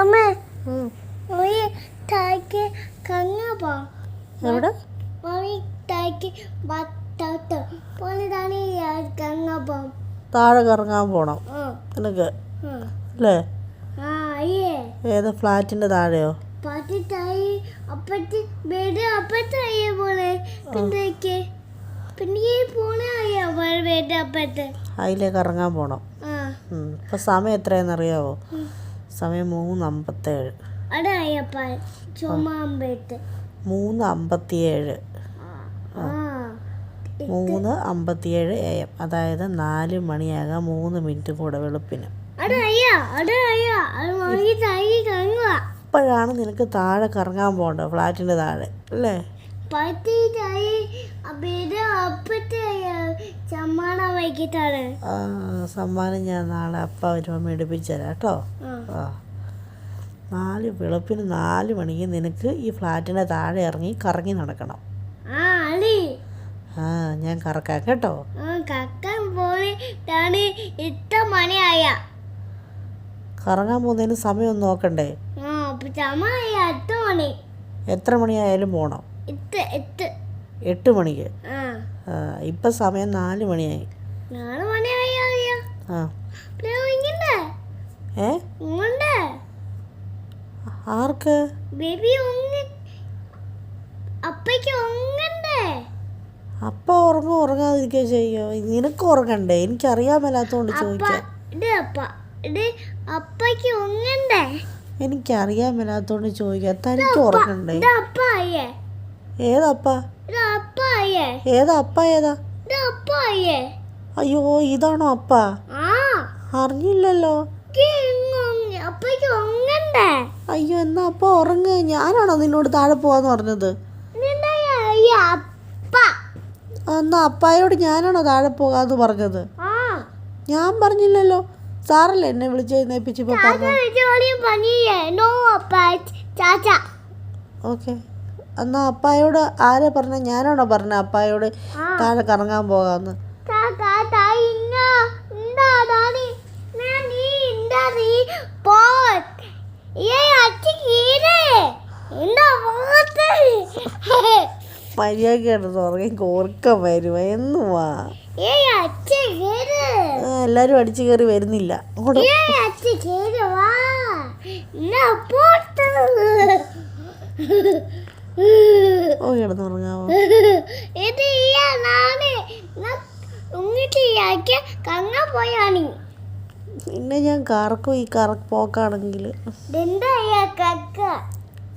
അമ്മ. ഉം. മമ്മി കങ്ങ പോ. എവിടെ? മമ്മി തായ്ക്ക് ബത്തത്ത് കങ്ങ പോ. താഴെ കറങ്ങാൻ പോണം. നിനക്ക്? അല്ലേ? ഏത് ഫ്ലാറ്റിന്റെ താഴെയോ? അതിലേക്ക് ഇറങ്ങാൻ പോണം. ഇപ്പം സമയം എത്രയെന്നറിയാവോ സമയം മൂന്ന് അമ്പത്തേഴ് മൂന്ന് അമ്പത്തിയേഴ്. മൂന്ന് അമ്പത്തിയേഴ് എ എം. അതായത് നാല് മണിയാകാം മൂന്ന് മിനിറ്റ് കൂടെ വെളുപ്പിന്. ഇപ്പോഴാണ് നിനക്ക് താഴെ കറങ്ങാൻ പോകണ്ടോ ഫ്ലാറ്റിന്റെ താഴെ അല്ലേ? വൈകിട്ടാണ്. ആ, സമ്മാനം ഞാൻ നാളെ അപ്പ ഒരു അമ്മ എടുപ്പിച്ചു തരാം കേട്ടോ. ആ. നാല് വെളുപ്പിന് നാല് മണിക്ക് നിനക്ക് ഈ ഫ്ലാറ്റിന്റെ താഴെ ഇറങ്ങി കറങ്ങി നടക്കണം. ആ ഞാൻ കറക്കാം കേട്ടോ. പോയിട്ടാണ് മണിയായ. കറങ്ങാൻ പോകുന്നതിന് സമയം നോക്കണ്ടേ? എത്ര മണിയായാലും പോണം. എട്ട് മണിക്ക്. ഇപ്പം സമയം നാല് മണിയായി. ആർക്ക്? ബേബി അപ്പയ്ക്ക് ഉറങ്ങണ്ടേ അപ്പ ഉറങ്ങ ഉറങ്ങാതിരിക്കുക ചെയ്യോ? നിനക്ക് ഉറങ്ങണ്ടേ? എനിക്കറിയാൻ മേലാത്തോണ്ട് അപ്പ ചോദിക്കാം. അപ്പയ്ക്ക് ഒങ്ങണ്ടേ എനിക്കറിയാൻ മേലാത്തോണ്ട് ചോദിക്കാം. തനിക്ക് ഉറങ്ങണ്ടേ? ഏതാ? അപ്പ ഏതാ? അപ്പ ഏതാ അയ്യേ ഇതാണോ അപ്പ? അറിഞ്ഞില്ലല്ലോ. അയ്യോ എന്നാ അപ്പ ഉറങ്ങ്. ഞാനാണോ നിന്നോട് താഴെ പോവാന്ന് പറഞ്ഞത്? എന്നാ അപ്പായോട് ഞാനാണോ താഴെ പോകാന്ന് പറഞ്ഞത്? ഞാൻ പറഞ്ഞില്ലല്ലോ. സാറല്ലേ എന്നെ വിളിച്ച് എഴുന്നേപ്പിച്ചിപ്പോ ഓക്കെ. എന്നാ അപ്പായോട് ആരെ പറഞ്ഞ ഞാനാണോ പറഞ്ഞ അപ്പായോട് താഴെ കറങ്ങാൻ പോകാന്ന്? എന്താ പോകത്തെ മര്യാദ കിടന്ന് ഉറങ്ങി കോർക്കം വരുമ എന്നുവാ എല്ലാരും അടിച്ചു കയറി വരുന്നില്ല. ഓ പിന്നെ ഞാൻ കറക്കും ഈ കറക്ക് പോക്കാണെങ്കിൽ. എന്താ കക്ക?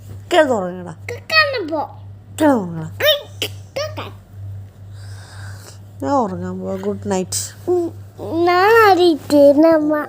പോ കിടന്നുറങ്ങടാ കക്ക ഞാൻ ഉറങ്ങാൻ പോവാ. Good night. ഞാൻ അറിയിട്ടേ നമ്മ.